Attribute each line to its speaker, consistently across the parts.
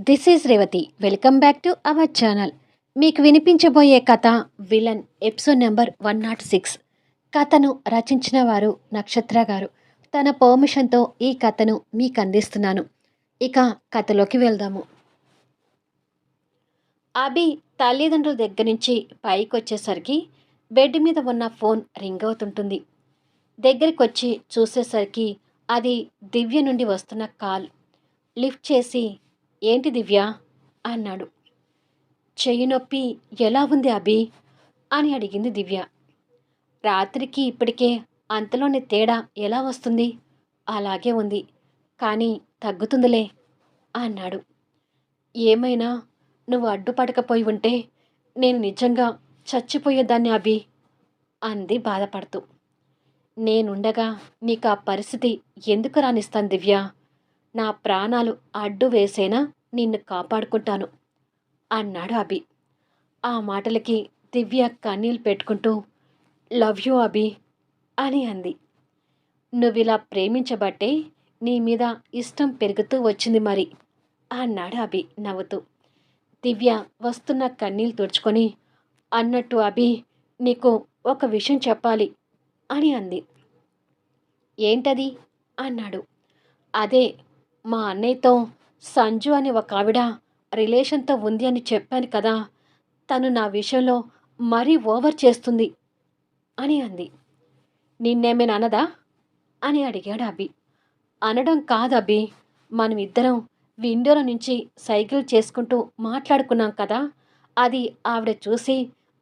Speaker 1: This is Revathi welcome back to our channel మీకు వినిపించబోయే కథ villain episode number one not six కథను రచించిన వారు నక్షత్ర గారు. తన పర్మిషన్తో ఈ కథను మీకు అందిస్తున్నాను. ఇక కథలోకి వెళ్దాము. అభి తల్లిదండ్రుల దగ్గర నుంచి పైకి వచ్చేసరికి బెడ్ మీద ఉన్న ఫోన్ రింగ్ అవుతుంటుంది. దగ్గరికి వచ్చి చూసేసరికి అది దివ్య నుండి వస్తున్న కాల్. లిఫ్ట్ చేసి ఏంటి దివ్య? అన్నాడు. చెయ్యి నొప్పి ఎలా ఉంది అభి? అని అడిగింది దివ్య. రాత్రికి ఇప్పటికే అంతలోని తేడా ఎలా వస్తుంది? అలాగే ఉంది కానీ తగ్గుతుందిలే అన్నాడు. ఏమైనా నువ్వు అడ్డుపడకపోయి ఉంటే నేను నిజంగా చచ్చిపోయేదాన్ని అభి అంది బాధపడుతూ. నేనుండగా నీకు ఆ పరిస్థితి ఎందుకు రానిస్తాను దివ్య? నా ప్రాణాలు అడ్డు వేసేనా నిన్ను కాపాడుకుంటాను అన్నాడు అభి. ఆ మాటలకి దివ్య కన్నీళ్ళు పెట్టుకుంటూ లవ్ యూ అభి అని అంది. నువ్విలా ప్రేమించబట్టే నీ మీద ఇష్టం పెరుగుతూ వచ్చింది మరి అన్నాడు అభి నవ్వుతూ. దివ్య వస్తున్న కన్నీళ్ళు తుడుచుకొని అన్నట్టు అభి నీకు ఒక విషయం చెప్పాలి అని అంది. ఏంటది? అన్నాడు. అదే మా అన్నయ్యతో సంజు అని ఒక ఆవిడ రిలేషన్తో ఉంది అని చెప్పాను కదా తను నా విషయంలో మరీ ఓవర్ చేస్తుంది అని అంది. నిన్నేమైనా అనదా అని అడిగాడు అభి. అనడం కాదు అభి మనం ఇద్దరం విండోలో నుంచి సైకిల్ చేసుకుంటూ మాట్లాడుకున్నాం కదా అది ఆవిడ చూసి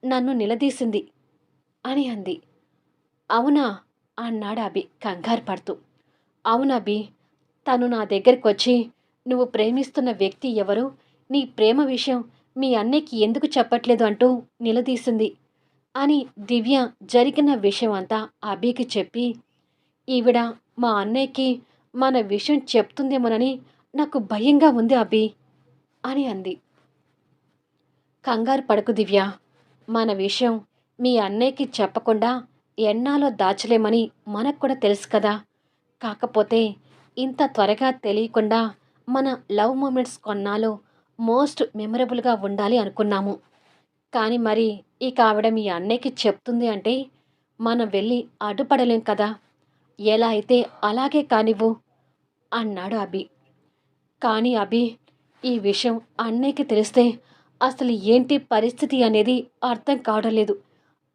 Speaker 1: నన్ను నిలదీసింది అని అంది. అవునా అన్నాడు అభి కంగారు పడుతూ. అవునభి తను నా దగ్గరికి వచ్చి నువ్వు ప్రేమిస్తున్న వ్యక్తి ఎవరు? నీ ప్రేమ విషయం మీ అన్నయ్యకి ఎందుకు చెప్పట్లేదు? అంటూ నిలదీసింది. అని దివ్య జరిగిన విషయం అంతా అభికి చెప్పి ఈవిడ మా అన్నయ్యకి మన విషయం చెప్తుందేమోనని నాకు భయంగా ఉంది అభి అని అంది. కంగారు పడకు దివ్య. మన విషయం మీ అన్నయ్యకి చెప్పకుండా ఎన్నాలో దాచలేమని మనకు కూడా తెలుసు కదా. కాకపోతే ఇంత త్వరగా తెలియకుండా మన లవ్ మూమెంట్స్ కొన్నాళ్ళు మోస్ట్ మెమరబుల్గా ఉండాలి అనుకున్నాము. కానీ మరి ఇక ఆవిడ మీ అన్నయ్యకి చెప్తుంది అంటే మనం వెళ్ళి అడ్డుపడలేం కదా. ఎలా అయితే అలాగే కానివ్వు అన్నాడు అభి. కానీ అభి ఈ విషయం అన్నయ్యకి తెలిస్తే అసలు ఏంటి పరిస్థితి అనేది అర్థం కావడం లేదు.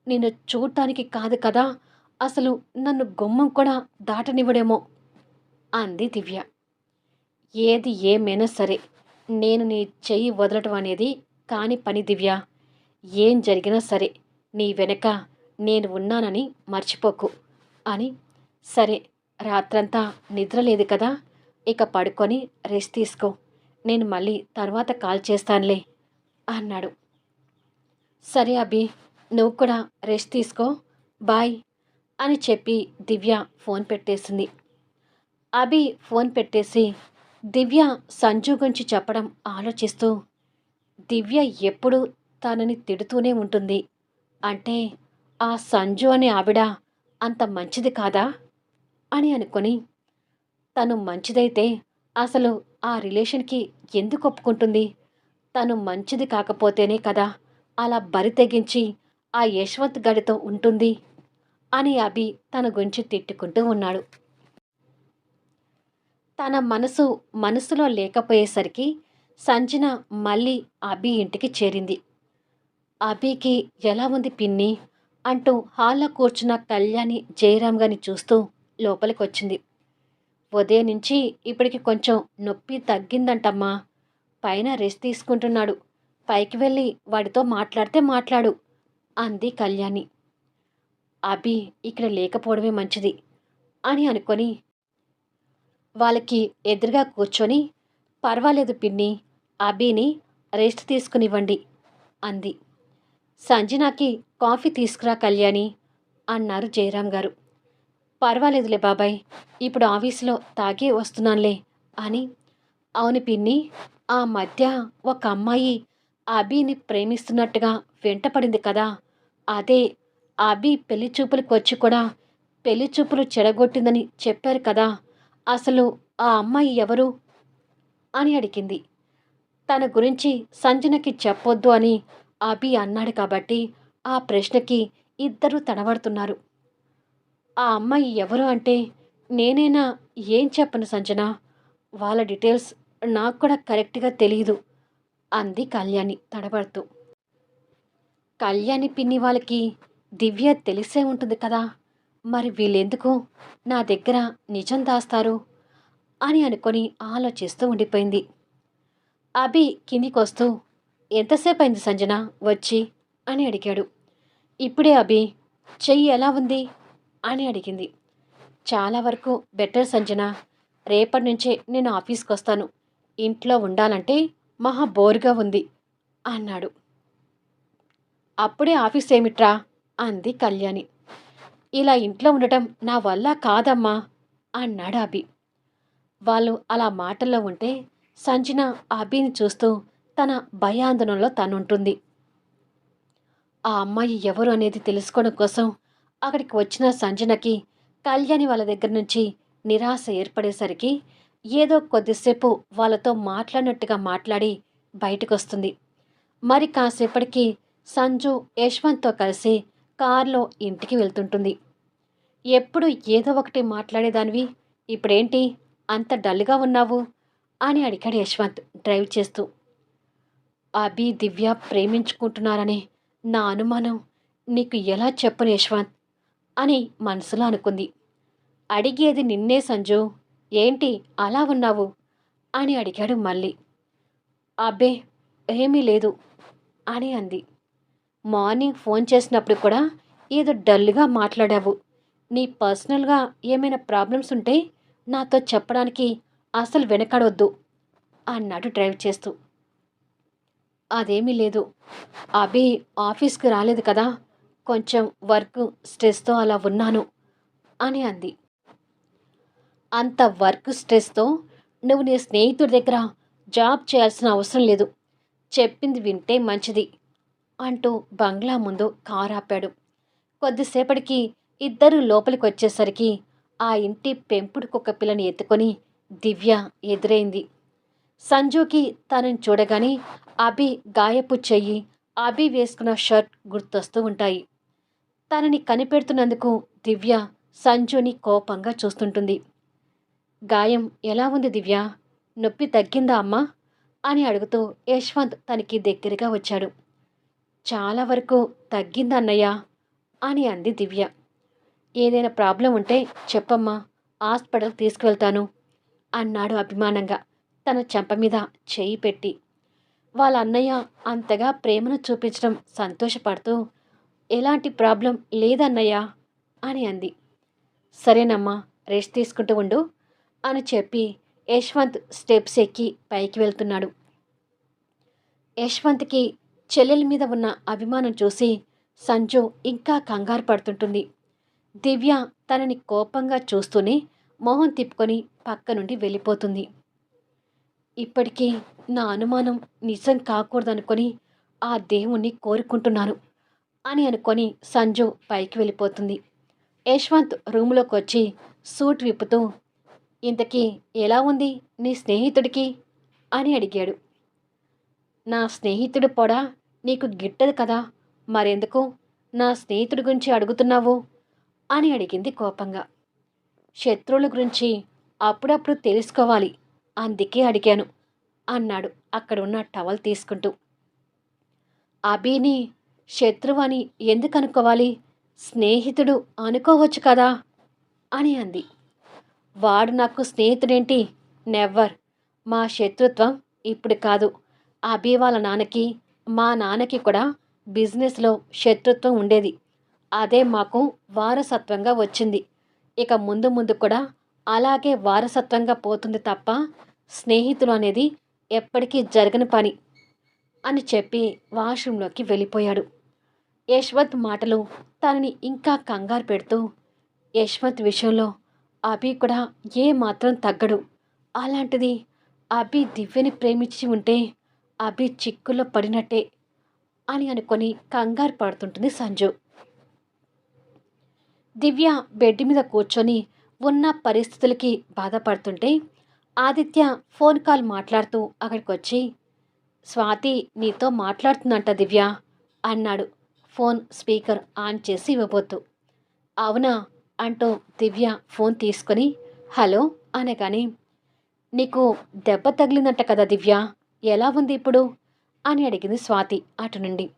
Speaker 1: నిన్ను చూడటానికి కాదు కదా అసలు నన్ను గుమ్మం కూడా దాటనివ్వడేమో. అంది దివ్య. ఏది ఏమైనా సరే నేను నీ చెయ్యి వదలటం అనేది కాని పని దివ్య. ఏం జరిగినా సరే నీ వెనక నేను ఉన్నానని మర్చిపోకు అని. సరే రాత్రంతా నిద్ర లేదు కదా ఇక పడుకొని రెస్ట్ తీసుకో. నేను మళ్ళీ తర్వాత కాల్ చేస్తానులే అన్నాడు. సరే అభి నువ్వు కూడా రెస్ట్ తీసుకో బాయ్ అని చెప్పి దివ్య ఫోన్ పెట్టేసింది. అభి ఫోన్ పెట్టేసి దివ్య సంజు గురించి చెప్పడం ఆలోచిస్తూ దివ్య ఎప్పుడు తనని తిడుతూనే ఉంటుంది. అంటే ఆ సంజు అనే ఆవిడ అంత మంచిది కాదా? అని అనుకొని తను మంచిదైతే అసలు ఆ రిలేషన్కి ఎందుకు ఒప్పుకుంటుంది? తను మంచిది కాకపోతేనే కదా అలా బరి తెగించి ఆ యశ్వంత్ గడితో ఉంటుంది అని అభి తన గురించి తిట్టుకుంటూ ఉన్నాడు. తన మనసు మనసులో లేకపోయేసరికి సంజన మళ్ళీ అభి ఇంటికి చేరింది. అభికి ఎలా ఉంది పిన్ని? అంటూ హాల్లో కూర్చున్న కళ్యాణి జయరామ్ గారిని చూస్తూ లోపలికి వచ్చింది ఉదయం నుంచి ఇప్పటికి కొంచెం నొప్పి తగ్గిందంటమ్మా. పైన రెస్ట్ తీసుకుంటున్నాడు. పైకి వెళ్ళి వాడితో మాట్లాడితే మాట్లాడు అంది కళ్యాణి. అభి ఇక్కడ లేకపోవడమే మంచిది అని అనుకొని వాళ్ళకి ఎదురుగా కూర్చొని పర్వాలేదు పిన్ని అభిని రెస్ట్ తీసుకునివ్వండి అంది. సంజనాకి కాఫీ తీసుకురా కళ్యాణి అన్నారు జయరాం గారు. పర్వాలేదులే బాబాయ్ ఇప్పుడు ఆఫీసులో తాగే వస్తున్నానులే అని. అవును పిన్ని ఆ మధ్య ఒక అమ్మాయి అభిని ప్రేమిస్తున్నట్టుగా వెంటపడింది కదా అదే అభి పెళ్ళి చూపులకు వచ్చి కూడా పెళ్ళి చూపులు చెడగొట్టిందని చెప్పారు కదా అసలు ఆ అమ్మాయి ఎవరు? అని అడిగింది. తన గురించి సంజనకి చెప్పొద్దు అని అభి అన్నాడు కాబట్టి ఆ ప్రశ్నకి ఇద్దరూ తడబడుతున్నారు. ఆ అమ్మాయి ఎవరు అంటే నేనైనా? ఏం చెప్పను సంజన? వాళ్ళ డీటెయిల్స్ నాకు కూడా కరెక్ట్గా తెలియదు అంది కళ్యాణి తడబడుతూ. కళ్యాణి పిన్ని వాళ్ళకి దివ్య తెలిసే ఉంటుంది కదా? మరి వీళ్ళెందుకు? నా దగ్గర నిజం దాస్తారు అని అనుకొని ఆలోచిస్తూ ఉండిపోయింది. అభి కిందికొస్తూ ఎంతసేపు అయింది సంజన వచ్చి? అని అడిగాడు. ఇప్పుడే అభి చెయ్యి ఎలా ఉంది? అని అడిగింది. చాలా వరకు బెటర్ సంజన రేపటి నుంచే నేను ఆఫీస్కి వస్తాను ఇంట్లో ఉండాలంటే మహా బోర్గా ఉంది అన్నాడు. అప్పుడే ఆఫీస్ ఏమిట్రా అంది కళ్యాణి. ఇలా ఇంట్లో ఉండటం నా వల్ల కాదమ్మా అన్నాడు అభి. వాళ్ళు అలా మాటల్లో ఉంటే సంజన అభిని చూస్తూ తన భయాందోళనలో తనుంటుంది. ఆ అమ్మాయి ఎవరు అనేది తెలుసుకోవడం కోసం అక్కడికి వచ్చిన సంజనకి కళ్యాణి వాళ్ళ దగ్గర నుంచి నిరాశ ఏర్పడేసరికి ఏదో కొద్దిసేపు వాళ్ళతో మాట్లాడినట్టుగా మాట్లాడి బయటకు వస్తుంది మరి కాసేపటికి సంజు యశ్వంత్తో కలిసి కారులో ఇంటికి వెళ్తుంటుంది. ఎప్పుడు ఏదో ఒకటి మాట్లాడేదానివి. ఇప్పుడేంటి? అంత డల్గా ఉన్నావు? అని అడిగాడు యశ్వంత్ డ్రైవ్ చేస్తూ. అభి దివ్య ప్రేమించుకుంటున్నారనే నా అనుమానం నీకు ఎలా చెప్పను యశ్వంత్? అని మనసులో అనుకుంది. అడిగేది నిన్నే సంజు. ఏంటి? అలా ఉన్నావు? అని అడిగాడు మళ్ళీ. అబ్బే ఏమీ లేదు అని అంది. మార్నింగ్ ఫోన్ చేసినప్పుడు కూడా ఏదో డల్గా మాట్లాడావు. నీ పర్సనల్గా ఏమైనా ప్రాబ్లమ్స్ ఉంటే నాతో చెప్పడానికి అసలు వెనకడొద్దు అన్నాడు డ్రైవ్ చేస్తూ. అదేమీ లేదు. అభి ఆఫీస్కి రాలేదు కదా కొంచెం వర్క్ స్ట్రెస్తో అలా ఉన్నాను అని అంది. అంత వర్క్ స్ట్రెస్తో నువ్వు నీ స్నేహితుడి దగ్గర జాబ్ చేయాల్సిన అవసరం లేదు. చెప్పింది వింటే మంచిది. అంటూ బంగ్లా ముందు కారు ఆపాడు కొద్దిసేపటికి ఇద్దరు లోపలికి వచ్చేసరికి ఆ ఇంటి పెంపుడు కుక్క పిల్లని ఎత్తుకొని దివ్య ఎదురైంది. సంజుకి తనని చూడగానే అభి గాయపు చెయ్యి అభి వేసుకున్న షర్ట్ గుర్తొస్తూ ఉంటాయి. తనని కనిపెడుతున్నందుకు దివ్య సంజుని కోపంగా చూస్తుంటుంది. గాయం ఎలా ఉంది దివ్య? నొప్పి తగ్గిందా అమ్మా? అని అడుగుతూ యశ్వంత్ తనకి దగ్గరగా వచ్చాడు. చాలా వరకు తగ్గిందన్నయ్య అని అంది దివ్య. ఏదైనా ప్రాబ్లం ఉంటే చెప్పమ్మా హాస్పిటల్కి తీసుకువెళ్తాను అన్నాడు అభిమానంగా తన చెంప మీద చేయి పెట్టి. వాళ్ళ అన్నయ్య అంతగా ప్రేమను చూపించడం సంతోషపడుతూ ఎలాంటి ప్రాబ్లం లేదన్నయ్య అని అంది. సరేనమ్మా రెస్ట్ తీసుకుంటూ ఉండు అని చెప్పి యశ్వంత్ స్టెప్స్ ఎక్కి పైకి వెళ్తున్నాడు. యశ్వంత్కి చెల్లెల మీద ఉన్న అభిమానం చూసి సంజు ఇంకా కంగారు పడుతుంటుంది. దివ్య తనని కోపంగా చూస్తూనే మొహం తిప్పుకొని పక్క నుండి వెళ్ళిపోతుంది. ఇప్పటికీ నా అనుమానం నిజం కాకూడదనుకొని ఆ దేవుణ్ణి కోరుకుంటున్నాను అని అనుకొని సంజు పైకి వెళ్ళిపోతుంది. యశ్వంత్ రూమ్లోకి వచ్చి సూట్ విప్పుతూ ఇంతకీ ఎలా ఉంది నీ స్నేహితుడికి? అని అడిగాడు. నా స్నేహితుడు పొడ నీకు గిట్టదు కదా? మరెందుకు? నా స్నేహితుడి గురించి అడుగుతున్నావు? అని అడిగింది కోపంగా. శత్రువుల గురించి అప్పుడప్పుడు తెలుసుకోవాలి అందుకే అడిగాను అన్నాడు అక్కడ ఉన్న టవల్ తీసుకుంటూ. అభిని శత్రువు అని ఎందుకు అనుకోవాలి? స్నేహితుడు అనుకోవచ్చు కదా? అని అంది. వాడు నాకు స్నేహితుడేంటి? నెవ్వర్. మా శత్రుత్వం ఇప్పుడు కాదు. అభి వాళ్ళ నాన్నకి మా నాన్నకి కూడా బిజినెస్లో శత్రుత్వం ఉండేది. అదే మాకు వారసత్వంగా వచ్చింది. ఇక ముందు ముందు కూడా అలాగే వారసత్వంగా పోతుంది తప్ప స్నేహితులు అనేది ఎప్పటికీ జరగని పని అని చెప్పి వాష్రూంలోకి వెళ్ళిపోయాడు. యశ్వంత్ మాటలు తనని ఇంకా కంగారు పెడుతూ యశ్వంత్ విషయంలో అభి కూడా ఏ మాత్రం తగ్గడు. అలాంటిది అభి దివ్యని ప్రేమించి ఉంటే అభి చిక్కుల్లో పడినట్టే అని అనుకొని కంగారు పడుతుంటుంది సంజు. దివ్య బెడ్ మీద కూర్చొని ఉన్న పరిస్థితులకి బాధపడుతుంటే ఆదిత్య ఫోన్ కాల్ మాట్లాడుతూ అక్కడికి వచ్చి స్వాతి నీతో మాట్లాడుతుందంట దివ్య అన్నాడు. ఫోన్ స్పీకర్ ఆన్ చేసి ఇవ్వబోతూ అవునా? అంటూ దివ్య ఫోన్ తీసుకొని హలో అనగానే నీకు దెబ్బ తగిలిందంట కదా దివ్య ఎలా ఉంది ఇప్పుడు? అని అడిగింది స్వాతి అటు నుండి.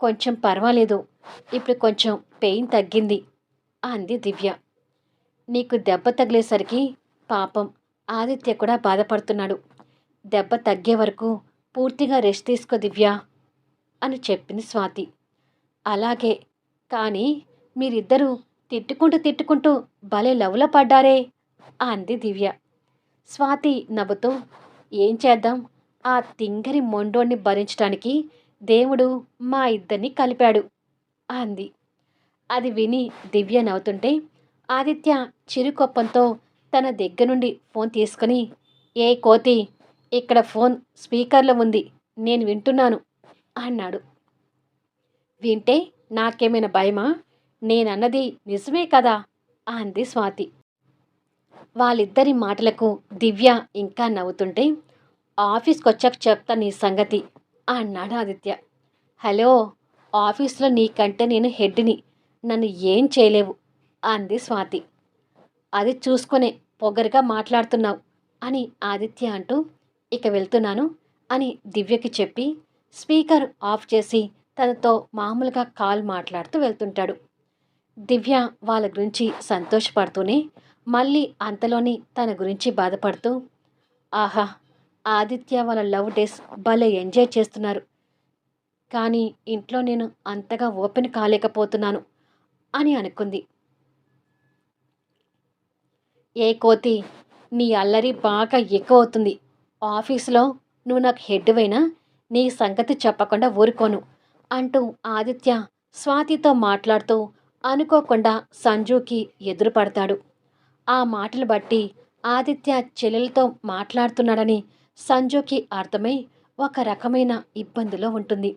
Speaker 1: కొంచెం పర్వాలేదు. ఇప్పుడు కొంచెం పెయిన్ తగ్గింది అంది దివ్య. నీకు దెబ్బ తగిలేసరికి పాపం ఆదిత్య కూడా బాధపడుతున్నాడు. దెబ్బ తగ్గే వరకు పూర్తిగా రెస్ట్ తీసుకో దివ్య అని చెప్పింది స్వాతి. అలాగే కానీ మీరిద్దరూ తిట్టుకుంటూ తిట్టుకుంటూ భలే లవ్లో పడ్డారే అంది దివ్య. స్వాతి నవ్వుతూ ఏం చేద్దాం? ఆ తింగరి మొండోణ్ణి భరించడానికి దేవుడు మా ఇద్దరిని కలిపాడు అంది. అది విని దివ్య నవ్వుతుంటే ఆదిత్య చిరుకొప్పంతో తన దగ్గర నుండి ఫోన్ తీసుకుని ఏ కోతి ఇక్కడ ఫోన్ స్పీకర్లో ఉంది నేను వింటున్నాను అన్నాడు. వింటే నాకేమైనా భయమా? నేనన్నది నిజమే కదా అంది స్వాతి. వాళ్ళిద్దరి మాటలకు దివ్య ఇంకా నవ్వుతుంటే ఆఫీస్కి వచ్చాక చెప్తా నీ సంగతి అన్నాడు ఆదిత్య. హలో ఆఫీస్లో నీకంటే నేను హెడ్ని నన్ను ఏం చేయలేవు అంది స్వాతి. అది చూసుకునే పొగరుగా మాట్లాడుతున్నావు అని ఆదిత్య అంటూ ఇక వెళ్తున్నాను అని దివ్యకి చెప్పి స్పీకర్ ఆఫ్ చేసి తనతో మామూలుగా కాల్ మాట్లాడుతూ వెళ్తుంటాడు. దివ్య వాళ్ళ గురించి సంతోషపడుతూనే మళ్ళీ అంతలోని తన గురించి బాధపడుతూ ఆహా ఆదిత్య వాళ్ళ లవ్ డేస్ భలే ఎంజాయ్ చేస్తున్నారు. కానీ ఇంట్లో నేను అంతగా ఓపెన్ కాలేకపోతున్నాను అని అనుకుంది. ఏ కోతి నీ అల్లరి బాగా ఎక్కువ అవుతుంది ఆఫీసులో నువ్వు నాకు హెడ్ అయినా నీ సంగతి చెప్పకుండా ఊరుకోను అంటూ ఆదిత్య స్వాతితో మాట్లాడుతూ అనుకోకుండా సంజుకి ఎదురుపడతాడు. ఆ మాటలు బట్టి ఆదిత్య చెల్లెలతో మాట్లాడుతున్నాడని సంజుకి అర్థమై ఒక రకమైన ఇబ్బందిలో ఉంటుంది.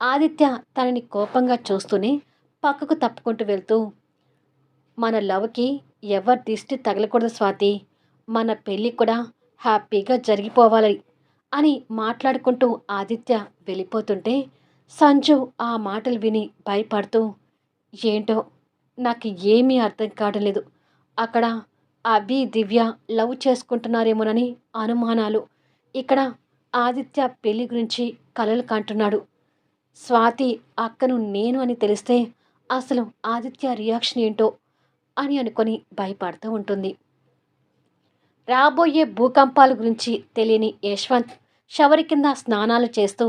Speaker 1: ఆదిత్య తనని కోపంగా చూస్తూనే పక్కకు తప్పుకుంటూ వెళ్తూ మన లవ్కి ఎవరి దిష్టి తగలకూడదు స్వాతి. మన పెళ్ళి కూడా హ్యాపీగా జరిగిపోవాలి అని మాట్లాడుకుంటూ ఆదిత్య వెళ్ళిపోతుంటే సంజు ఆ మాటలు విని భయపడుతూ ఏంటో నాకు ఏమీ అర్థం కావడం లేదు. అక్కడ అభి దివ్య లవ్ చేసుకుంటున్నారేమోనని అనుమానాలు ఇక్కడ ఆదిత్య పెళ్ళి గురించి కలలు కంటున్నాడు. స్వాతి అక్కను నేను అని తెలిస్తే అసలు ఆదిత్య రియాక్షన్ ఏంటో అని అనుకొని భయపడుతూ ఉంటుంది. రాబోయే భూకంపాల గురించి తెలియని యశ్వంత్ షవరి కింద స్నానాలు చేస్తూ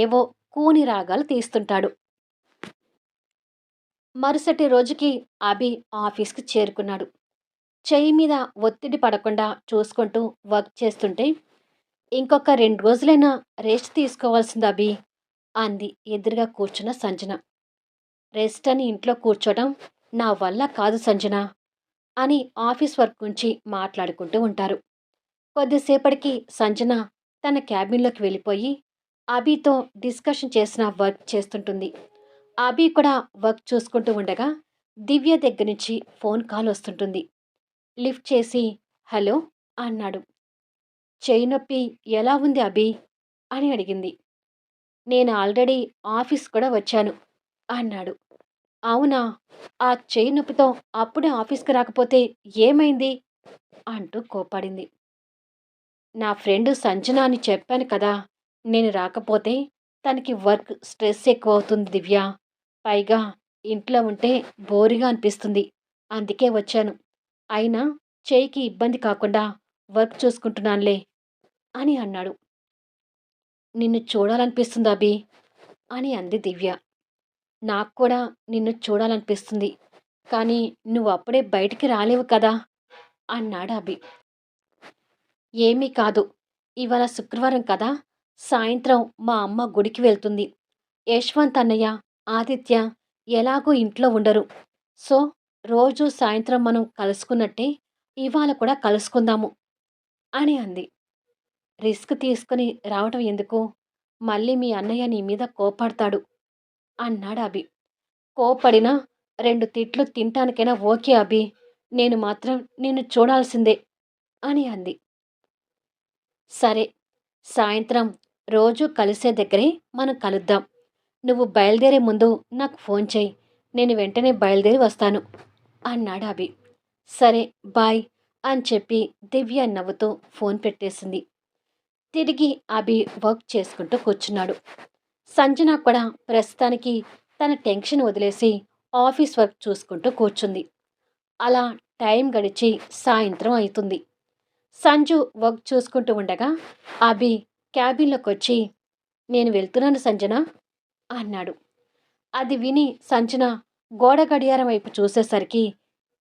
Speaker 1: ఏవో కూని రాగాలు తీస్తుంటాడు. మరుసటి రోజుకి అభి ఆఫీస్కి చేరుకున్నాడు. చెయ్యి మీద ఒత్తిడి పడకుండా చూసుకుంటూ వర్క్ చేస్తుంటే ఇంకొక రెండు రోజులైనా రెస్ట్ తీసుకోవాల్సింది అభి అంది ఎదురుగా కూర్చున్న సంజన. రెస్ట్ అని ఇంట్లో కూర్చోవడం నా వల్ల కాదు సంజన అని ఆఫీస్ వర్క్ గురించి మాట్లాడుకుంటూ ఉంటారు. కొద్దిసేపటికి సంజన తన క్యాబిన్లోకి వెళ్ళిపోయి అభితో డిస్కషన్ చేసిన వర్క్ చేస్తుంటుంది. అభి కూడా వర్క్ చూసుకుంటూ ఉండగా దివ్య దగ్గర నుంచి ఫోన్ కాల్ వస్తుంటుంది. లిఫ్ట్ చేసి హలో అన్నాడు. చెయ్యి నొప్పి ఎలా ఉంది అభి? అని అడిగింది. నేను ఆల్రెడీ ఆఫీస్ కూడా వచ్చాను అన్నాడు. అవునా? ఆ చెయ్యి నొప్పితో అప్పుడే ఆఫీస్కి రాకపోతే ఏమైంది? అంటూ కోపాడింది నా ఫ్రెండ్ సంజన అని చెప్పాను కదా నేను రాకపోతే తనకి వర్క్ స్ట్రెస్ ఎక్కువ అవుతుంది దివ్య. పైగా ఇంట్లో ఉంటే బోరిగా అనిపిస్తుంది అందుకే వచ్చాను. అయినా చేయికి ఇబ్బంది కాకుండా వర్క్ చూసుకుంటున్నానులే అని అన్నాడు. నిన్ను చూడాలనిపిస్తుంది అభి అని అంది దివ్య. నాకు కూడా నిన్ను చూడాలనిపిస్తుంది కానీ నువ్వు అప్పుడే బయటికి రాలేవు కదా అన్నాడు అభి. ఏమీ కాదు ఇవాళ శుక్రవారం కదా సాయంత్రం మా అమ్మ గుడికి వెళ్తుంది. యశ్వంత్ అన్నయ్య ఆదిత్య ఎలాగూ ఇంట్లో ఉండరు. సో రోజు సాయంత్రం మనం కలుసుకున్నట్టే ఇవాళ కూడా కలుసుకుందాము అని అంది. రిస్క్ తీసుకుని రావటం ఎందుకు? మళ్ళీ మీ అన్నయ్య నీ మీద కోపడతాడు అన్నాడు అభి. కోపడినా రెండు తిట్లు తింటానికైనా ఓకే అభి. నేను మాత్రం నిన్ను చూడాల్సిందే అని అంది. సరే సాయంత్రం రోజు కలిసే దగ్గరే మనం కలుద్దాం. నువ్వు బయలుదేరే ముందు నాకు ఫోన్ చేయి. నేను వెంటనే బయలుదేరి వస్తాను అన్నాడు అభి. సరే బాయ్ అని చెప్పి దివ్య నవ్వుతూ ఫోన్ పెట్టేసింది. తిరిగి అభి వర్క్ చేసుకుంటూ కూర్చున్నాడు. సంజన కూడా ప్రస్తుతానికి తన టెన్షన్ వదిలేసి ఆఫీస్ వర్క్ చూసుకుంటూ కూర్చుంది. అలా టైం గడిచి సాయంత్రం అవుతుంది. సంజు వర్క్ చూసుకుంటూ ఉండగా అభి క్యాబిన్లోకి వచ్చి నేను వెళ్తున్నాను సంజన అన్నాడు. అది విని సంజన గోడ గడియారం వైపు చూసేసరికి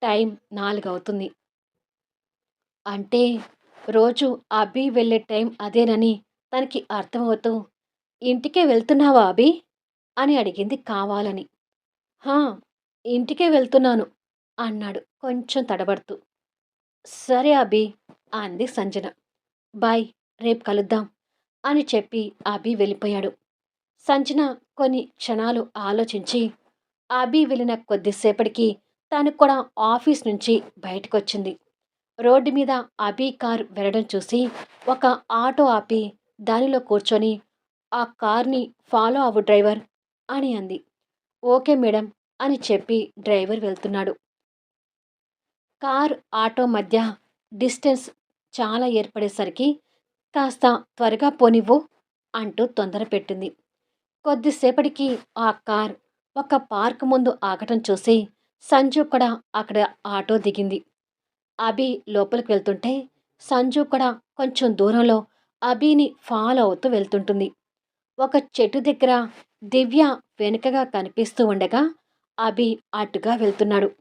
Speaker 1: టైం నాలుగవుతుంది అంటే రోజు అభి వెళ్ళే టైం అదేనని తనకి అర్థమవుతూ ఇంటికే వెళ్తున్నావా అభి? అని అడిగింది కావాలని. హా ఇంటికే వెళ్తున్నాను అన్నాడు కొంచెం తడబడుతూ. సరే అభి అంది సంజన. బాయ్ రేపు కలుద్దాం అని చెప్పి అభి వెళ్ళిపోయాడు. సంజన కొన్ని క్షణాలు ఆలోచించి అభి వెళ్ళిన కొద్దిసేపటికి తను కూడా ఆఫీస్ నుంచి బయటకొచ్చింది. రోడ్డు మీద అభి కార్ వెళ్ళడం చూసి ఒక ఆటో ఆపి దానిలో కూర్చొని ఆ కార్ని ఫాలో అవ్వు డ్రైవర్ అని అంది. ఓకే మేడం అని చెప్పి డ్రైవర్ వెళ్తున్నాడు. కార్ ఆటో మధ్య డిస్టెన్స్ చాలా ఏర్పడేసరికి కాస్త త్వరగా పోనివ్వు అంటూ తొందర పెట్టింది. కొద్దిసేపటికి ఆ కార్ ఒక పార్క్ ముందు ఆగటం చూసి సంజు కూడా అక్కడ ఆటో దిగింది. అభి లోపలికి వెళ్తుంటే సంజు కూడా కొంచెం దూరంలో అభిని ఫాలో అవుతూ వెళ్తుంటుంది. ఒక చెట్టు దగ్గర దివ్య వెనుకగా కనిపిస్తూ ఉండగా అభి అటుగా వెళ్తున్నాడు.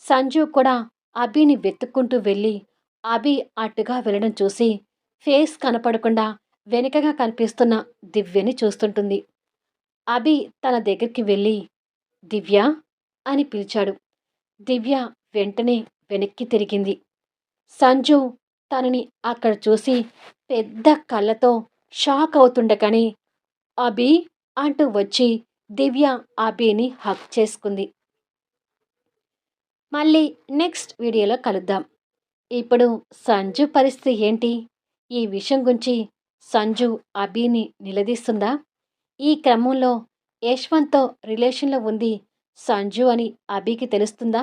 Speaker 1: సంజు కూడా అభిని వెతుక్కుంటూ వెళ్ళి అభి అటుగా వెళ్ళడం చూసి ఫేస్ కనపడకుండా వెనుకగా కనిపిస్తున్న దివ్యని చూస్తుంటుంది. అభి తన దగ్గరికి వెళ్ళి దివ్య? అని పిలిచాడు. దివ్య వెంటనే వెనక్కి తిరిగింది. సంజు తనని అక్కడ చూసి పెద్ద కళ్ళతో షాక్ అవుతుండగానే అభి అంటూ వచ్చి దివ్య అభిని హక్ చేసుకుంది. మళ్ళీ నెక్స్ట్ వీడియోలో కలుద్దాం. ఇప్పుడు సంజు పరిస్థితి ఏంటి? ఈ విషయం గురించి సంజు అభిని నిలదీస్తుందా? ఈ క్రమంలో యశ్వంత్తో రిలేషన్లో ఉంది సంజు అని అభికి తెలుస్తుందా?